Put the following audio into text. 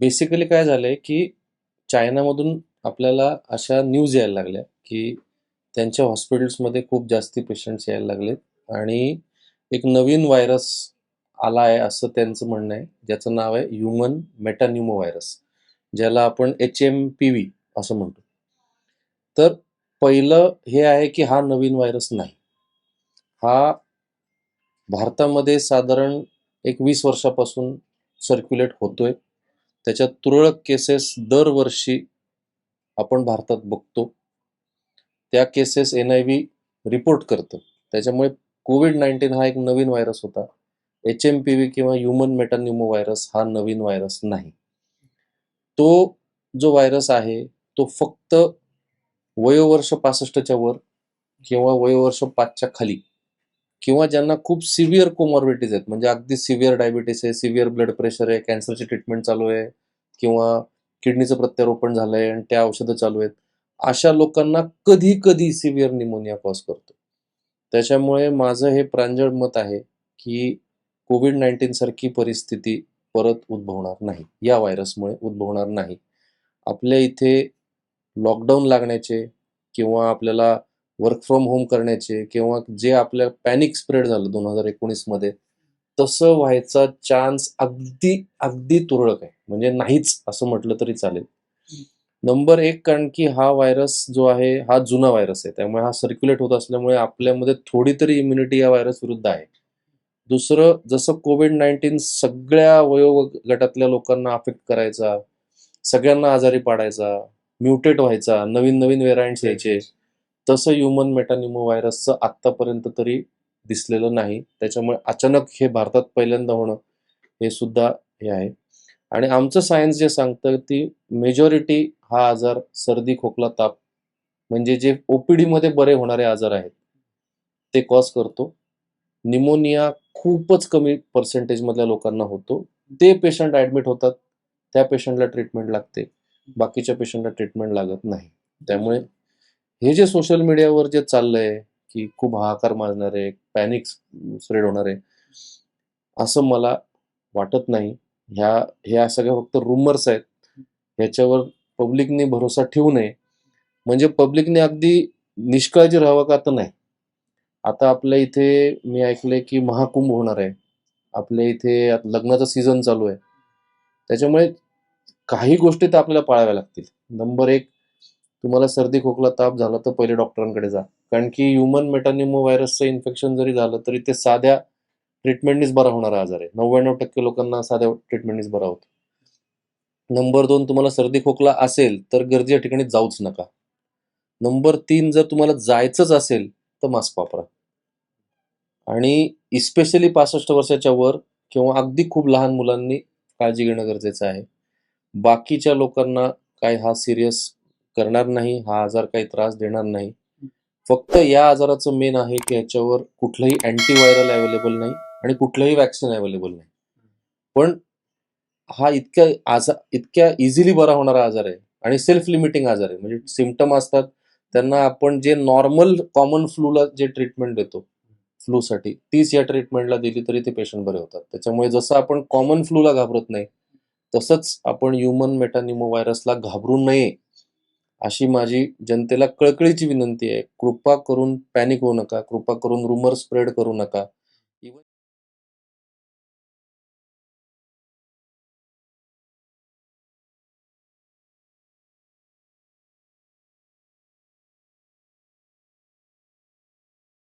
Basically काय झालंय की चायनामधून आपल्याला अशा न्यूज यायला लागल्या की त्यांच्या हॉस्पिटल्समध्ये खूप जास्ती पेशंट्स यायला लागलेत. आणि एक नवीन व्हायरस आला आहे असं त्यांचं म्हणणं आहे. ज्याचं नाव आहे ह्युमन मेटान्युमो व्हायरस ज्याला आपण एच एम पी व्ही असं म्हणतो. तर पहिलं हे आहे की हा नवीन व्हायरस नाही. हा भारतामध्ये साधारण एक वीस वर्षापासून सर्क्युलेट होतोय. त्याच्या तुरळक केसेस दरवर्षी आपण भारतात बघतो. त्या cases N I V report करतं. त्याच्यामुळे कोविड नाईन्टीन हा एक नवीन व्हायरस होता. एच एम पी व्ही किंवा ह्युमन मेटान्युमो व्हायरस हा नवीन व्हायरस नाही. तो जो व्हायरस आहे तो फक्त वयोवर्ष पासष्टच्या वर किंवा वयोवर्ष पाचच्या खाली किंवा ज्यांना खूप सिव्हिअर कोमॉर्बिटीज आहेत म्हणजे अगदी सिव्हिअर डायबिटीस आहे सिव्हिअर ब्लड प्रेशर आहे कॅन्सरची ट्रीटमेंट चालू आहे किंवा किडनीचं प्रत्यारोपण झालंय आणि त्या औषधं चालू आहेत अशा लोकांना कधी कधी सिव्हिअर निमोनिया कॉज करतो. त्याच्यामुळे माझं हे प्रांजळ मत आहे की कोविड नाईन्टीन सारखी परिस्थिती परत उद्भवणार नाही. या व्हायरसमुळे उद्भवणार नाही. आपल्या इथे लॉकडाऊन लागण्याचे किंवा आपल्याला वर्क फ्रॉम होम करण्याचे किंवा जे आपल्या पॅनिक स्प्रेड झालं दोन हजार एकोणीसमध्ये तसं व्हायचा चान्स अगदी अगदी तुरळक आहे. म्हणजे नाहीच असं म्हटलं तरी चालेल. नंबर एक कारण की हा व्हायरस जो आहे हा जुना व्हायरस आहे. त्यामुळे हा सर्क्युलेट होत असल्यामुळे आपल्यामध्ये थोडी तरी इम्युनिटी या व्हायरस विरुद्ध आहे. दुसरं जसं कोविड नाईन्टीन सगळ्या वयोगटातल्या लोकांना अफेक्ट करायचा सगळ्यांना आजारी पाडायचा म्युटेट व्हायचा नवीन नवीन व्हेरायंट्स यायचे तसं ह्युमन मेटानिमो व्हायरसचं आत्तापर्यंत तरी दिसलेलं नाही. त्याच्यामुळे अचानक हे भारतात पहिल्यांदा होणं हे सुद्धा हे आहे. आणि आमचं सायन्स जे सांगतं ती मेजॉरिटी हा आजार सर्दी खोकला ताप म्हणजे जे ओपीडी मध्ये बरे होणारे आजार आहेत ते कॉज करतो. निमोनिया खूपच कमी पर्सेंटेज मधल्या लोकांना होतो. ते पेशंट ऍडमिट होतात. त्या पेशंटला ट्रीटमेंट लागते. बाकीच्या पेशंटला ट्रीटमेंट लागत नाही. त्यामुळे हे जे सोशल मीडियावर जे चाललंय की खूप हाहाकार माजणार आहे पॅनिक स्प्रेड होणार आहे असं मला वाटत नाही. ह्या ह्या सगळ्या फक्त रुमर्स आहेत. ह्याच्यावर पब्लिकने भरोसा ठेवू नये. म्हणजे पब्लिकने अगदी निष्काळजी राहावं का तर नाही. आता आपल्या इथे मी ऐकलंय की महाकुंभ होणार आहे. आपल्या इथे आता लग्नाचा सीझन चालू आहे. त्याच्यामुळे काही गोष्टी तर आपल्याला पाळाव्या लागतील. नंबर एक तुम्हाला सर्दी खोकला ताप झाला तर पहिले डॉक्टरांकडे जा. कारण की ह्युमन मेटानिमो व्हायरसचं इन्फेक्शन जरी झालं तरी ते साध्या ट्रीटमेंटनीच बरा होणारा आजार आहे. नव्याण्णव टक्के लोकांना साध्या ट्रीटमेंटनीच बरा होतो. नंबर दोन तुम्हाला सर्दी खोकला असेल तर गर्दीच्या ठिकाणी जाऊच नका. नंबर तीन जर तुम्हाला जायचंच असेल तर मास्क वापरा. आणि इस्पेशली पासष्ट वर्षाच्या वर किंवा अगदी खूप लहान मुलांनी काळजी घेणं गरजेचं आहे. बाकीच्या लोकांना काय हा सिरियस करणार नाही हा आजार काही त्रास देणार नाही. फक्त या आजाराचं मेन आहे की ह्याच्यावर कुठलंही अँटीव्हायरल अवेलेबल नाही आणि कुठलंही वॅक्सिन अवेलेबल नाही. पण हा इतक्या आजार इतक्या इझिली बरा होणारा आजार आहे आणि सेल्फ लिमिटिंग आजार आहे. म्हणजे सिमटम असतात त्यांना आपण जे नॉर्मल कॉमन फ्लूला जे ट्रीटमेंट देतो फ्लूसाठी तीच या ट्रीटमेंटला दिली तरी ते पेशंट बरे होतात. त्याच्यामुळे जसं आपण कॉमन फ्लूला घाबरत नाही तसंच आपण ह्युमन मेटानिमो व्हायरसला घाबरू नये. अशी माझी जनतेला कळकळीची विनंती आहे. कृपा करून पॅनिक होऊ नका. कृपा करून रुमर स्प्रेड करू नका.